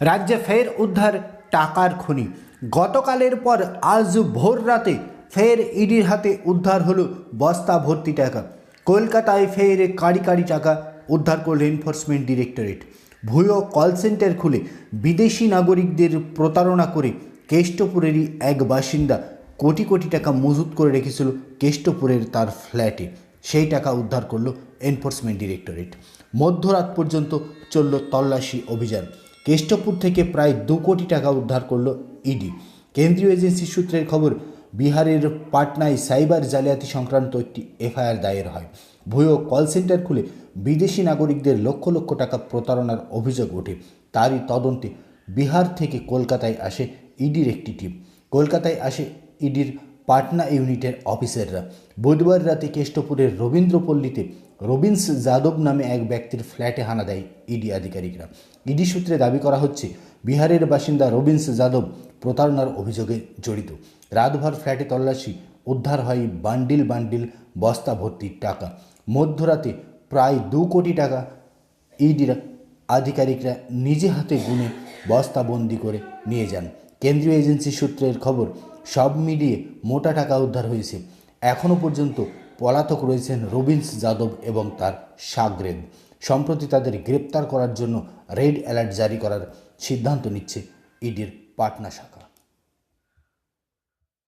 রাজ্যে ফের উদ্ধার টাকার খনি। গতকালের পর আজ ভোর রাতে ফের ইডির হাতে উদ্ধার হলো বস্তা ভর্তি টাকা। কলকাতায় ফের কাড়ি কাড়ি টাকা উদ্ধার করল এনফোর্সমেন্ট ডিরেক্টরেট ভুয়ো কল সেন্টার খুলে বিদেশি নাগরিকদের প্রতারণা করে কেষ্টপুরেরই এক বাসিন্দা কোটি কোটি টাকা মজুত করে রেখেছিল কেষ্টপুরের তার ফ্ল্যাটে। সেই টাকা উদ্ধার করল এনফোর্সমেন্ট ডিরেক্টরেট মধ্যরাত পর্যন্ত চলল তল্লাশি অভিযান। কেষ্টপুর থেকে প্রায় দু কোটি টাকা উদ্ধার করল ইডি। কেন্দ্রীয় এজেন্সি সূত্রের খবর, বিহারের পাটনায় সাইবার জালিয়াতি সংক্রান্ত একটি এফআইআর দায়ের হয়। ভুয়ো কল সেন্টার খুলে বিদেশি নাগরিকদের লক্ষ লক্ষ টাকা প্রতারণার অভিযোগ ওঠে। তারই তদন্তে বিহার থেকে কলকাতায় আসে ইডির একটি টিম। কলকাতায় আসে ইডির পাটনা ইউনিটের অফিসাররা বুধবার রাতে কেষ্টপুরের রবীন্দ্রপল্লীতে রবিন্স যাদব নামে এক ব্যক্তির ফ্ল্যাটে হানা দেয় ইডি আধিকারিকরা। ইডি সূত্রে দাবি করা হচ্ছে, বিহারের বাসিন্দা রবিন্স যাদব প্রতারণার অভিযোগে জড়িত। রাতভর ফ্ল্যাটে তল্লাশি, উদ্ধার হয় বান্ডিল বান্ডিল, বস্তা ভর্তি টাকা। মধ্যরাতে প্রায় দু কোটি টাকা ইডির আধিকারিকরা নিজে হাতে গুনে বস্তাবন্দি করে নিয়ে যান। কেন্দ্রীয় এজেন্সি সূত্রের খবর, সব মিলিয়ে মোটা টাকা উদ্ধার হয়েছে। এখনও পর্যন্ত পলাতক রয়েছেন রবিন্স যাদব এবং তার সাগরেদ সম্প্রতি তাদের গ্রেপ্তার করার জন্য রেড অ্যালার্ট জারি করার সিদ্ধান্ত নিচ্ছে ইডির পাটনা শাখা।